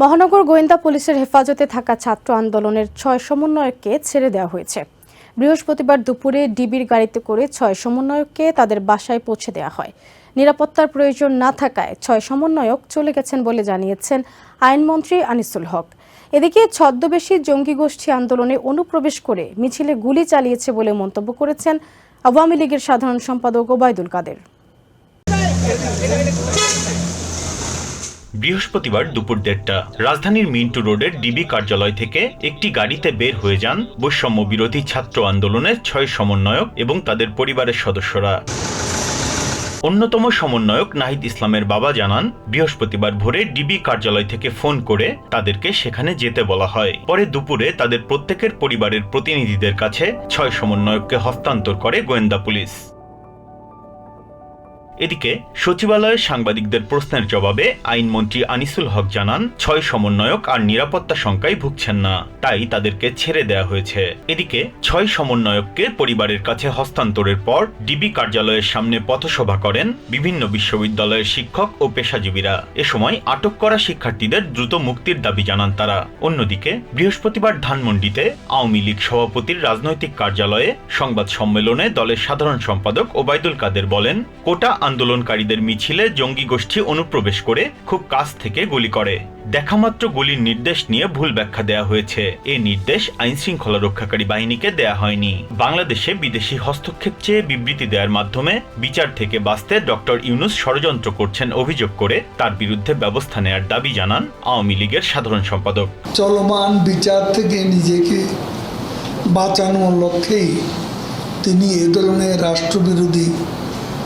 মহানগর গোয়েন্দা পুলিশের হেফাজতে থাকা ছাত্র আন্দোলনের ছয় সমন্বয়ককে ছেড়ে দেওয়া হয়েছে। বৃহস্পতিবার দুপুরে ডিবির গাড়িতে করে ছয় সমন্বয়ককে তাদের বাসায় পৌঁছে দেওয়া হয়। নিরাপত্তার প্রয়োজন না থাকায় ছয় সমন্বয়ক চলে গেছেন বলে জানিয়েছেন আইনমন্ত্রী আনিসুল হক। এদিকে ছদ্মবেশী জঙ্গি গোষ্ঠী আন্দোলনে অনুপ্রবেশ করে মিছিলে গুলি চালিয়েছে বলে মন্তব্য করেছেন আওয়ামী লীগের সাধারণ সম্পাদক ওবায়দুল কাদের। বৃহস্পতিবার দুপুর দেড়টা। রাজধানীর মিন্টু রোডের ডিবি কার্যালয় থেকে একটি গাড়িতে বের হয়ে যান বৈষম্য বিরোধী ছাত্র আন্দোলনের ছয় সমন্বয়ক এবং তাদের পরিবারের সদস্যরা। অন্যতম সমন্বয়ক নাহিদ ইসলামের বাবা জানান, বৃহস্পতিবার ভোরে ডিবি কার্যালয় থেকে ফোন করে তাদেরকে সেখানে যেতে বলা হয়। পরে দুপুরে তাদের প্রত্যেকের পরিবারের প্রতিনিধিদের কাছে ছয় সমন্বয়ককে হস্তান্তর করে গোয়েন্দা পুলিশ। এদিকে সচিবালয়ে সাংবাদিকদের প্রশ্নের জবাবে আইনমন্ত্রী আনিসুল হক জানান, ছয় সমন্বয়ক আর নিরাপত্তা শঙ্কায় ভুগছেন না, তাই তাদেরকে ছেড়ে দেওয়া হয়েছে। এদিকে ছয় সমন্বয়ককে পরিবারের কাছে হস্তান্তরের পর ডিবি কার্যালয়ের সামনে পথসভা করেন বিভিন্ন বিশ্ববিদ্যালয়ের শিক্ষক ও পেশাজীবীরা। এ সময় আটক করা শিক্ষার্থীদের দ্রুত মুক্তির দাবি জানান তারা। অন্যদিকে বৃহস্পতিবার ধানমন্ডিতে আওয়ামী লীগ সভাপতির রাজনৈতিক কার্যালয়ে সংবাদ সম্মেলনে দলের সাধারণ সম্পাদক ওবায়দুল কাদের বলেন, কোটা আন্দোলনকারীদের মিছিলে জঙ্গি গোষ্ঠী অনুপ্রবেশ করে খুব কাছ থেকে গুলি করে। দেখামাত্র গুলির নির্দেশ নিয়ে ভুল ব্যাখ্যা দেয়া হয়েছে। এ নির্দেশ আইন শৃঙ্খলা রক্ষাকারী বাহিনীকে দেয়া হয়নি। বাংলাদেশে বিদেশি হস্তক্ষেপ চেয়ে বিবৃতি দেওয়ার মাধ্যমে বিচার থেকে বাঁচতে ডক্টর ইউনুস ষড়যন্ত্র করছেন অভিযোগ করে তার বিরুদ্ধে ব্যবস্থা নেয়ার দাবি জানান আওয়ামী লীগের সাধারণ সম্পাদক। চলমান বিচার থেকে নিজেকে বাঁচানোর লক্ষ্যেই তিনি এ ধরনের রাষ্ট্রবিরোধী